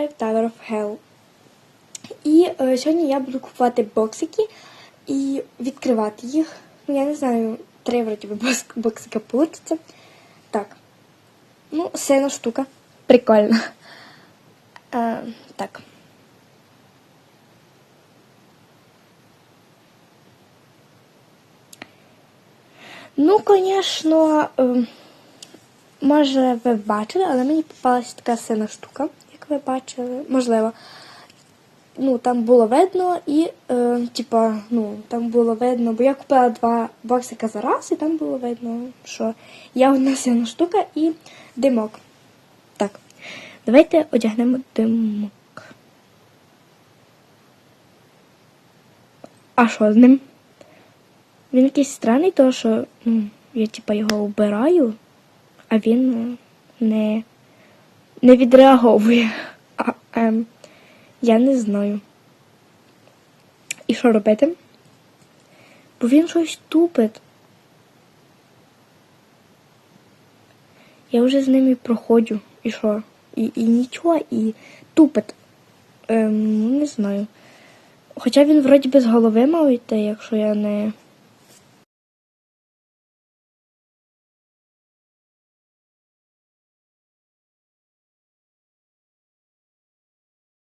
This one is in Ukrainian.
Five Tower of Hell. І е, сьогодні я буду купувати боксики і відкривати їх. Ну, я не знаю, три вроді боксика получиться. Так. Ну, сильна штука. Прикольно. Е, так. Ну, звісно, е, може ви бачили, але мені попалася така сильна штука, ви бачили. Можливо. Ну, там було видно і, е, типа, ну, там було видно, бо я купила два боксика за раз, і там було видно, що є одна сильна штука і димок. Так, давайте одягнемо димок. А що з ним? Він якийсь странний, тому що ну, я типа його вбираю, а він не, не відреаговує. А, ем, я не знаю. І що робити? Бо він щось тупить. Я вже з ними проходжу. І що? І, і нічого, і тупить. Ем, ну, не знаю. Хоча він вроді без голови мав йти, якщо я не